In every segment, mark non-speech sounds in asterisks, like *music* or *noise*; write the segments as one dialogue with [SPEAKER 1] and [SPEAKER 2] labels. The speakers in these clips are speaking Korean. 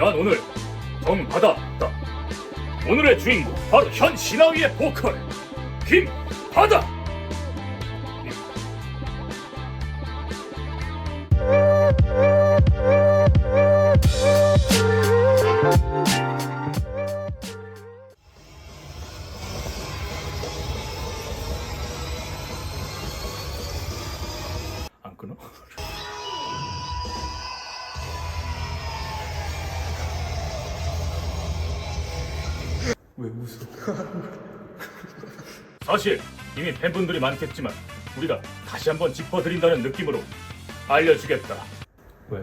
[SPEAKER 1] 난 오늘 정받았다. 오늘의 주인공 바로 현 신하위의 보컬 김바다. 왜 웃어? *laughs* 사실 이미 팬분들이 많겠지만 우리가 다시 한번 짚어드린다는 느낌으로 알려주겠다. 왜?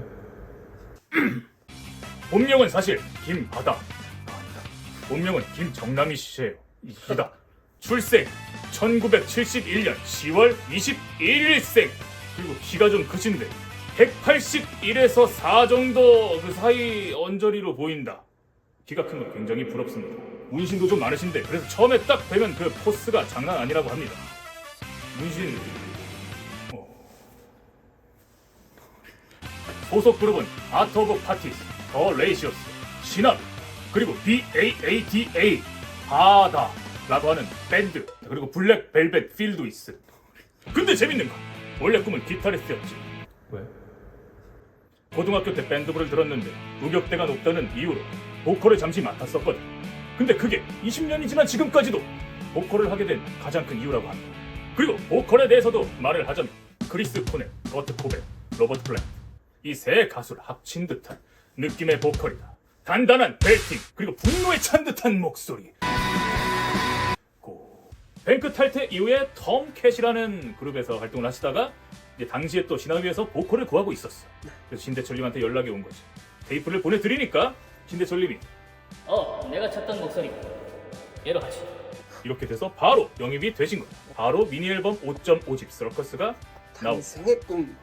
[SPEAKER 1] *clears throat* 본명은 사실 김바다. 아니다. 본명은 김정남이 씨예요. 이다. 출생 1971년 10월 21일생. 그리고 키가 좀 크신데 181에서 4 정도 그 사이 언저리로 보인다. 키가 큰건 굉장히 부럽습니다. 문신도 좀 많으신데 그래서 처음에 딱 되면 그 포스가 장난 아니라고 합니다. 문신 어. 소속 그룹은 아트 오브 파티스, 더 레이시어스, 신압, 그리고 BAADA, 바다라고 하는 밴드, 그리고 블랙 벨벳 필드위스. 근데 재밌는 건 원래 꿈은 기타리스트였지. 왜? 고등학교 때 밴드부를 들었는데 무격대가 높다는 이유로 보컬을 잠시 맡았었거든. 근데 그게 20년이 지난 지금까지도 보컬을 하게 된 가장 큰 이유라고 합니다. 그리고 보컬에 대해서도 말을 하자면 크리스 코넬, 버트 코벨, 로버트 플랜트 이 세 가수를 합친 듯한 느낌의 보컬이다. 단단한 벨팅 그리고 분노에 찬 듯한 목소리. 고 뱅크 탈퇴 이후에 톰 캣이라는 그룹에서 활동을 하시다가 이제 당시에 또 신화위에서 보컬을 구하고 있었어. 그래서 신대철님한테 연락이 온 거지. 테이프를 보내드리니까 신대철님이
[SPEAKER 2] 어, 내가 찾던 목소리. 얘로 하지.
[SPEAKER 1] 이렇게 돼서 바로 영입이 되신 거야. 바로 미니 앨범 5.5집 서커스가 나오.
[SPEAKER 3] 탄생의 꿈.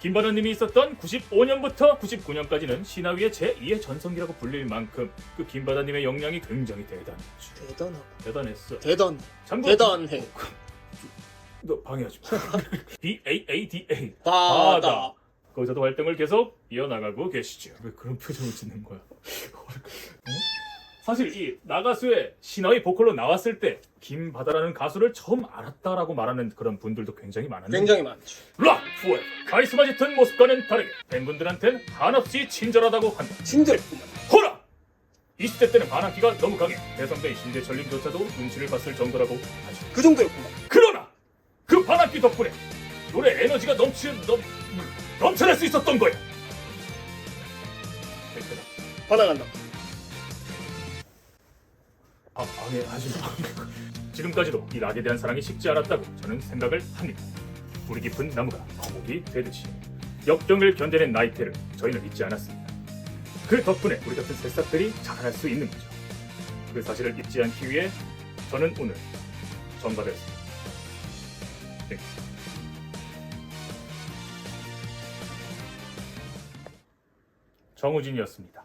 [SPEAKER 1] 김바다님이 있었던 95년부터 99년까지는 신화위의 제2의 전성기라고 불릴 만큼 그 김바다님의 역량이 굉장히 대단했죠.
[SPEAKER 3] 대단하고
[SPEAKER 1] 대단했어.
[SPEAKER 3] 대단
[SPEAKER 1] 참고
[SPEAKER 3] 대단해.
[SPEAKER 1] 너 방해하지 마. *laughs* B A A D A
[SPEAKER 3] 바다.
[SPEAKER 1] 거기서도 활동을 계속 이어나가고 계시죠. 왜 그런 표정을 짓는 거야? 어? 사실 이 나가수의 신화의 보컬로 나왔을 때 김바다라는 가수를 처음 알았다라고 말하는 그런 분들도 굉장히 많았는데
[SPEAKER 3] 굉장히 많죠.
[SPEAKER 1] 락 포에버 카리스마 짙은 모습과는 다르게 팬분들한텐 한없이 친절하다고 한다.
[SPEAKER 3] 친절뿐만.
[SPEAKER 1] 호라! 20대 때는 반항기가 너무 강해 대성배인 신대철님조차도 눈치를 봤을 정도라고 하죠.
[SPEAKER 3] 그 정도였구만.
[SPEAKER 1] 그러나 그 반항기 덕분에 노래 에너지가 넘치 넘 넘쳐날 수 있었던 거야.
[SPEAKER 3] 반항한다.
[SPEAKER 1] 아, 방해하지 마. 지금까지도 이 락에 대한 사랑이 식지 않았다고 저는 생각을 합니다. 뿌리 깊은 나무가 거목이 되듯이 역경을 견뎌낸 나이테를 저희는 잊지 않았습니다. 그 덕분에 우리 같은 새싹들이 자라날 수 있는 거죠. 그 사실을 잊지 않기 위해 저는 오늘 전받았습니다. 네. 정우진이었습니다.